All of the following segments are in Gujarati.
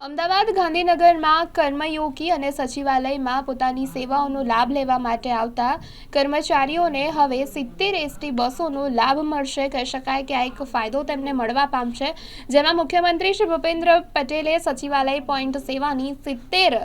અમદાવાદ ગાંધીનગરમાં કર્મયોગી અને સચિવાલયમાં પોતાની સેવાઓનો લાભ લેવા માટે આવતા કર્મચારીઓને હવે સિત્તેર એસટી બસોનો લાભ મળશે. કહી શકાય કે આ એક ફાયદો તેમને મળવા પામશે જેમાં મુખ્યમંત્રી શ્રી ભૂપેન્દ્ર પટેલે સચિવાલય પોઈન્ટ સેવાની સિત્તેર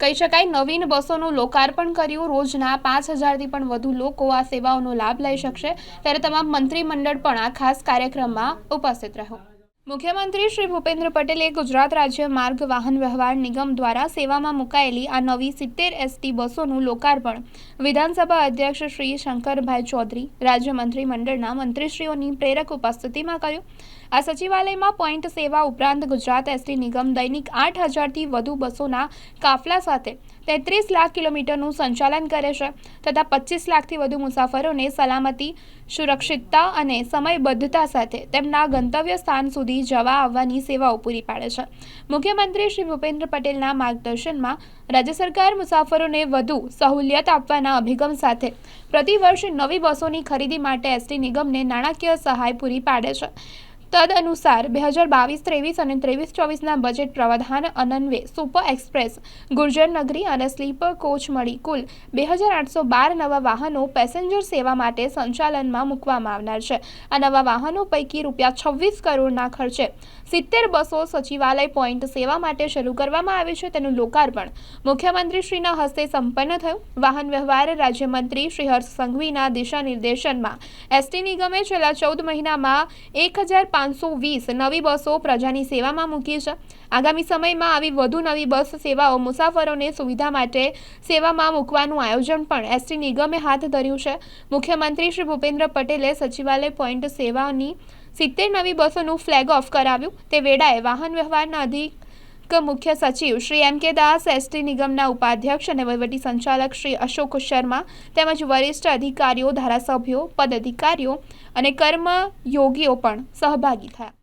કહી શકાય નવીન બસોનું લોકાર્પણ કર્યું. રોજના પાંચ હજારથી પણ વધુ લોકો આ સેવાઓનો લાભ લઈ શકશે. ત્યારે તમામ મંત્રીમંડળ પણ આ ખાસ કાર્યક્રમમાં ઉપસ્થિત રહ્યું મુખ્યમંત્રી શ્રી ભૂપેન્દ્ર પટેલે ગુજરાત રાજ્ય માર્ગ વાહન વ્યવહાર નિગમ દ્વારા સેવામાં મુકાયેલી આ નવી સિત્તેર એસટી બસોનું લોકાર્પણ વિધાનસભા અધ્યક્ષ શ્રી શંકરભાઈ ચૌધરી, રાજ્ય મંત્રીમંડળના મંત્રીશ્રીઓની પ્રેરક ઉપસ્થિતિમાં કર્યું. આ સચિવાલયમાં પોઈન્ટ સેવા ઉપરાંત ગુજરાત એસટી નિગમ દૈનિક આઠ હજારથી વધુ બસોના કાફલા સાથે તેત્રીસ લાખ કિલોમીટરનું સંચાલન કરે છે તથા પચીસ લાખથી વધુ મુસાફરોને સલામતી, સુરક્ષિતતા અને સમયબદ્ધતા સાથે તેમના ગંતવ્ય સ્થાન સુધી જવા આવવાની સેવાઓ પૂરી પાડે છે. મુખ્યમંત્રી શ્રી ભૂપેન્દ્ર પટેલના માર્ગદર્શનમાં રાજ્ય સરકાર મુસાફરોને વધુ સહુલિયત આપવાના અભિગમ સાથે પ્રતિવર્ષ નવી બસોની ખરીદી માટે એસટી નિગમને નાણાકીય સહાય પૂરી પાડે છે. તદનુસાર બે હજાર બાવીસ ત્રેવીસ અને ત્રેવીસ ચોવીસના બજેટ પ્રવધાન અનન્વે સુપર એક્સપ્રેસ, ગુર્જર નગરી અને સ્લીપર કોચ મળી કુલ બે હજાર આઠસો બાર નવા વાહનો પેસેન્જર સેવા માટે સંચાલનમાં મૂકવામાં આવનાર છે. આ નવા વાહનો પૈકી રૂપિયા છવ્વીસ કરોડના ખર્ચે સિત્તેર બસો સચિવાલય પોઈન્ટ સેવા માટે શરૂ કરવામાં આવી છે. તેનું લોકાર્પણ મુખ્યમંત્રીશ્રીના હસ્તે સંપન્ન થયું. વાહન વ્યવહાર રાજ્યમંત્રી શ્રી હર્ષ સંઘવીના દિશા નિર્દેશનમાં એસટી નિગમે છેલ્લા ચૌદ મહિનામાં એક હજાર પાંચસો વીસ નવી બસો પ્રજાની સેવામાં મૂકી છે. આગામી સમયમાં આવી વધુ નવી બસ સેવાઓ મુસાફરોને સુવિધા માટે સેવામાં મૂકવાનું આયોજન પણ એસટી નિગમે હાથ ધર્યું છે. મુખ્યમંત્રી શ્રી ભૂપેન્દ્ર પટેલે સચિવાલય પોઈન્ટ સેવાની સિત્તેર નવી બસોનું ફ્લેગ ઓફ કરાવ્યું. તે વેળાએ વાહન વ્યવહારના અધિક મુખ્ય સચિવ શ્રી એમ કે દાસ એસટી નિગમના ઉપાધ્યક્ષ અને વહીવટી સંચાલક શ્રી અશોક શર્મા તેમજ વરિષ્ઠ અધિકારીઓ, ધારાસભ્યો, પદાધિકારીઓ અને કર્મયોગીઓ પણ સહભાગી થયા.